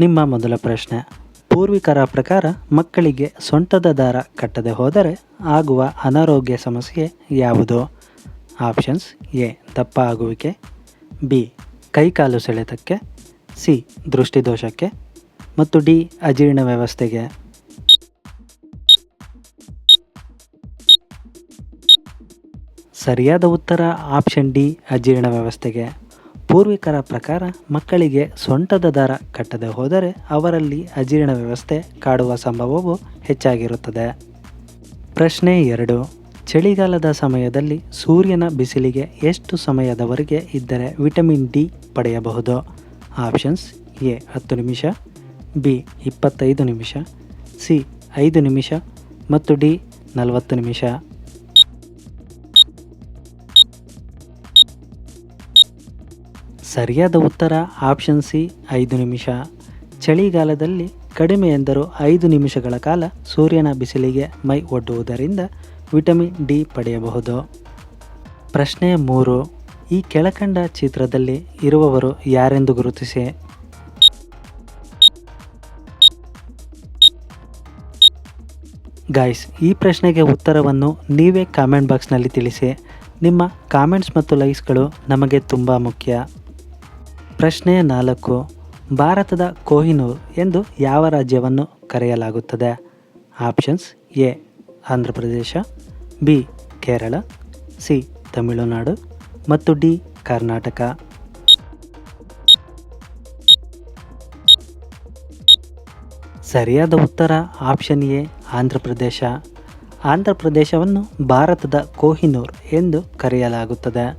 ನಿಮ್ಮ ಮೊದಲ ಪ್ರಶ್ನೆ. ಪೂರ್ವಿಕರ ಪ್ರಕಾರ ಮಕ್ಕಳಿಗೆ ಸೊಂಟದ ದಾರ ಕಟ್ಟದೆ ಹೋದರೆ ಆಗುವ ಅನಾರೋಗ್ಯ ಸಮಸ್ಯೆ ಯಾವುದು? Options A. ದಪ್ಪ ಆಗುವಿಕೆ ಬಿ. ಕೈಕಾಲು ಸೆಳೆತಕ್ಕೆ. ಸಿ. ದೃಷ್ಟಿದೋಷಕ್ಕೆ. ಮತ್ತು ಡಿ. ಅಜೀರ್ಣ ವ್ಯವಸ್ಥೆಗೆ. ಸರಿಯಾದ ಉತ್ತರ ಆಪ್ಷನ್ ಡಿ. ಅಜೀರ್ಣ ವ್ಯವಸ್ಥೆಗೆ. ಪೂರ್ವಿಕರ ಪ್ರಕಾರ ಮಕ್ಕಳಿಗೆ ಸೊಂಟದ ದಾರ ಕಟ್ಟದೆ ಹೋದರೆ ಅವರಲ್ಲಿ ಅಜೀರ್ಣ ವ್ಯವಸ್ಥೆ ಕಾಡುವ ಸಂಭವವು ಹೆಚ್ಚಾಗಿರುತ್ತದೆ. ಪ್ರಶ್ನೆ ಎರಡು. ಚಳಿಗಾಲದ ಸಮಯದಲ್ಲಿ ಸೂರ್ಯನ ಬಿಸಿಲಿಗೆ ಎಷ್ಟು ಸಮಯದವರೆಗೆ ಇದ್ದರೆ ವಿಟಮಿನ್ ಡಿ ಪಡೆಯಬಹುದು? ಆಪ್ಷನ್ಸ್ ಎ, ಹತ್ತು ನಿಮಿಷ, ಬಿ, ಇಪ್ಪತ್ತೈದು ನಿಮಿಷ, ಸಿ, ಐದು ನಿಮಿಷ ಮತ್ತು ಡಿ, ನಲವತ್ತು ನಿಮಿಷ. ಸರಿಯಾದ ಉತ್ತರ ಆಪ್ಷನ್ ಸಿ ಐದು ನಿಮಿಷ. ಚಳಿಗಾಲದಲ್ಲಿ ಕಡಿಮೆ ಎಂದರೂ ಐದು ನಿಮಿಷಗಳ ಕಾಲ ಸೂರ್ಯನ ಬಿಸಿಲಿಗೆ ಮೈ ಒಡ್ಡುವುದರಿಂದ ವಿಟಮಿನ್ ಡಿ ಪಡೆಯಬಹುದು. ಪ್ರಶ್ನೆ ಮೂರು, ಈ ಕೆಳಕಂಡ ಚಿತ್ರದಲ್ಲಿ ಇರುವವರು ಯಾರೆಂದು ಗುರುತಿಸಿ? ಗಾಯ್ಸ್ ಈ ಪ್ರಶ್ನೆಗೆ ಉತ್ತರವನ್ನು ನೀವೇ ಕಾಮೆಂಟ್ ಬಾಕ್ಸ್ನಲ್ಲಿ ತಿಳಿಸಿ. ನಿಮ್ಮ ಕಾಮೆಂಟ್ಸ್ ಮತ್ತು ಲೈಕ್ಸ್ಗಳು ನಮಗೆ ತುಂಬ ಮುಖ್ಯ. ಪ್ರಶ್ನೆ ನಾಲ್ಕು, ಭಾರತದ ಕೊಹಿನೂರ್ ಎಂದು ಯಾವ ರಾಜ್ಯವನ್ನು ಕರೆಯಲಾಗುತ್ತದೆ? Options A Andhra Pradesh B, Kerala, C, Tamil Nadu ಮತ್ತು ಡಿ, ಕರ್ನಾಟಕ. ಸರಿಯಾದ ಉತ್ತರ ಆಪ್ಷನ್ ಎ ಆಂಧ್ರ ಪ್ರದೇಶ ಆಂಧ್ರ ಪ್ರದೇಶವನ್ನು ಭಾರತದ ಕೋಹಿನೂರ್ ಎಂದು ಕರೆಯಲಾಗುತ್ತದೆ.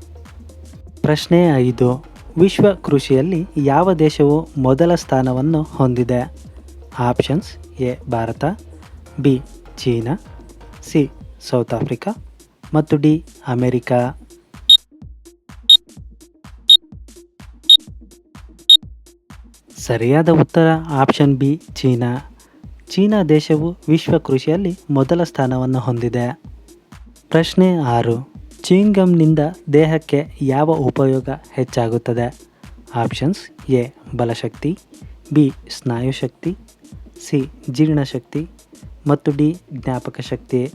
ಪ್ರಶ್ನೆ ಐದು ವಿಶ್ವ ಕೃಷಿಯಲ್ಲಿ ಯಾವ ದೇಶವು ಮೊದಲ ಸ್ಥಾನವನ್ನು ಹೊಂದಿದೆ? Options A, Bharat, B, China, C, South Africa ಮತ್ತು ಡಿ, ಅಮೆರಿಕಾ. ಸರಿಯಾದ ಉತ್ತರ ಆಪ್ಷನ್ ಬಿ, ಚೀನಾ. ಚೀನಾ ದೇಶವು ವಿಶ್ವ ಕೃಷಿಯಲ್ಲಿ ಮೊದಲ ಸ್ಥಾನವನ್ನು ಹೊಂದಿದೆ. ಪ್ರಶ್ನೆ ಆರು. ಚೀಂಗಮ್ನಿಂದ ದೇಹಕ್ಕೆ ಯಾವ ಉಪಯೋಗ ಹೆಚ್ಚಾಗುತ್ತದೆ? ಆಪ್ಷನ್ಸ್ ಎ, ಬಲಶಕ್ತಿ, ಬಿ, ಸ್ನಾಯುಶಕ್ತಿ, ಸಿ, ಜೀರ್ಣಶಕ್ತಿ ಮತ್ತು ಡಿ, ಜ್ಞಾಪಕ ಶಕ್ತಿ.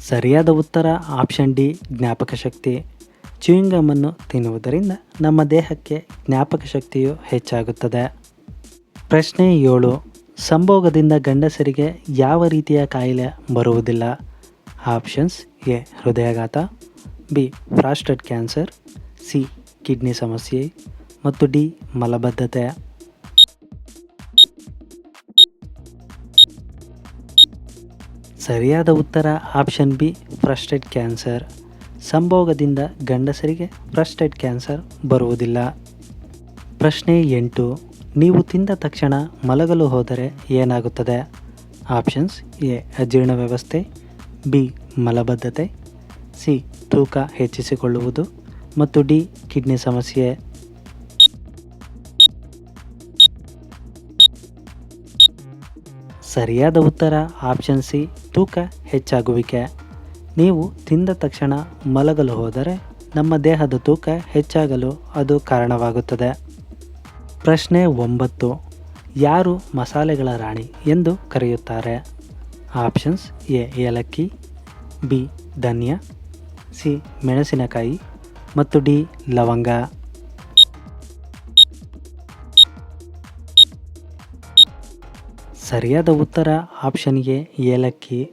ಸರಿಯಾದ ಉತ್ತರ ಆಪ್ಷನ್ ಡಿ, ಜ್ಞಾಪಕ ಶಕ್ತಿ. ಚೂಯಿಂಗಮನ್ನು ತಿನ್ನುವುದರಿಂದ ನಮ್ಮ ದೇಹಕ್ಕೆ ಜ್ಞಾಪಕ ಶಕ್ತಿಯು ಹೆಚ್ಚಾಗುತ್ತದೆ. ಪ್ರಶ್ನೆ ಏಳು ಸಂಭೋಗದಿಂದ ಗಂಡಸರಿಗೆ ಯಾವ ರೀತಿಯ ಕಾಯಿಲೆ ಬರುವುದಿಲ್ಲ? ಆಪ್ಷನ್ಸ್ ಎ, ಹೃದಯಾಘಾತ, B, prostate cancer, C, kidney ಸಮಸ್ಯೆ ಮತ್ತು ಡಿ, ಮಲಬದ್ಧತೆ. ಸರಿಯಾದ ಉತ್ತರ ಆಪ್ಷನ್ ಬಿ ಫ್ರಸ್ಟೆಡ್ ಕ್ಯಾನ್ಸರ್. ಸಂಭೋಗದಿಂದ ಗಂಡಸರಿಗೆ ಫ್ರಸ್ಟೆಡ್ ಕ್ಯಾನ್ಸರ್ ಬರುವುದಿಲ್ಲ. ಪ್ರಶ್ನೆ ಎಂಟು. ನೀವು ತಿಂದ ತಕ್ಷಣ ಮಲಗಲು ಹೋದರೆ ಏನಾಗುತ್ತದೆ? ಆಪ್ಷನ್ಸ್ ಎ, ಅಜೀರ್ಣ ವ್ಯವಸ್ಥೆ, ಬಿ, ಮಲಬದ್ಧತೆ, ಸಿ, ತೂಕ ಹೆಚ್ಚಿಸಿಕೊಳ್ಳುವುದು, ಮತ್ತು ಡಿ, ಕಿಡ್ನಿ ಸಮಸ್ಯೆ. ಸರಿಯಾದ ಉತ್ತರ ಆಪ್ಷನ್ ಸಿ, ತೂಕ ಹೆಚ್ಚಾಗುವಿಕೆ. ನೀವು ತಿಂದ ತಕ್ಷಣ ಮಲಗಲು ಹೋದರೆ ನಮ್ಮ ದೇಹದ ತೂಕ ಹೆಚ್ಚಾಗಲು ಅದು ಕಾರಣವಾಗುತ್ತದೆ. ಪ್ರಶ್ನೆ ಒಂಬತ್ತು. ಯಾರು ಮಸಾಲೆಗಳ ರಾಣಿ ಎಂದು ಕರೆಯುತ್ತಾರೆ? ಆಪ್ಷನ್ಸ್ ಎ, ಏಲಕ್ಕಿ, ಬಿ, ಧನ್ಯ, ಸಿ, ಮೆಣಸಿನಕಾಯಿ ಮತ್ತು ಡಿ, ಲವಂಗ. ಸರಿಯಾದ ಉತ್ತರ ಆಪ್ಷನ್ ಎ, ಏಲಕ್ಕಿ.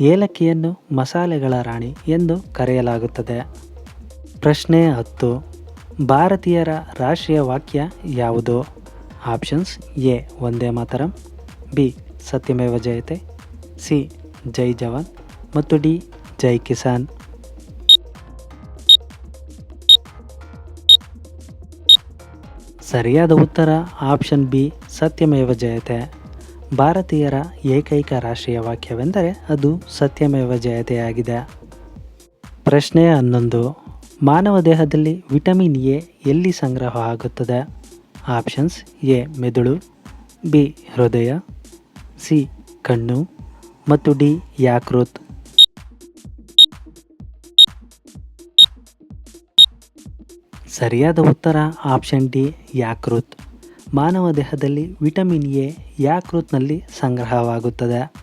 ಏಲಕ್ಕಿಯನ್ನು ಮಸಾಲೆಗಳ ರಾಣಿ ಎಂದು ಕರೆಯಲಾಗುತ್ತದೆ. ಪ್ರಶ್ನೆ ಹತ್ತು. ಭಾರತೀಯರ ರಾಷ್ಟ್ರೀಯ ವಾಕ್ಯ ಯಾವುದು? ಆಪ್ಷನ್ಸ್ ಎ ಒಂದೇ ಮಾತರಂ ಬಿ, ಸತ್ಯಮೇವ ಜಯತೆ ಸಿ, ಜೈ ಜವಾನ್ ಮತ್ತು ಡಿ, ಜೈ ಕಿಸಾನ್ ಸರಿಯಾದ ಉತ್ತರ ಆಪ್ಷನ್ ಬಿ, ಸತ್ಯಮೇವ ಜಯತೆ ಭಾರತೀಯರ ಏಕೈಕ ರಾಷ್ಟ್ರೀಯ ವಾಕ್ಯವೆಂದರೆ ಅದು ಸತ್ಯಮೇವ ಜಯತೆಯಾಗಿದೆ ಪ್ರಶ್ನೆ ಹನ್ನೊಂದು. ಮಾನವ ದೇಹದಲ್ಲಿ ವಿಟಮಿನ್ ಎ ಎಲ್ಲಿ ಸಂಗ್ರಹ ಆಗುತ್ತದೆ ಆಪ್ಷನ್ಸ್ ಎ, ಮೆದುಳು, ಬಿ, ಹೃದಯ, ಸಿ, ಕಣ್ಣು ಮತ್ತು ಡಿ, ಯಾಕೃತ್. ಸರಿಯಾದ ಉತ್ತರ ಆಪ್ಷನ್ ಡಿ, ಯಾಕೃತ್. ಮಾನವ ದೇಹದಲ್ಲಿ ವಿಟಮಿನ್ ಎ, ಯಾಕೃತ್ನಲ್ಲಿ ಸಂಗ್ರಹವಾಗುತ್ತದೆ.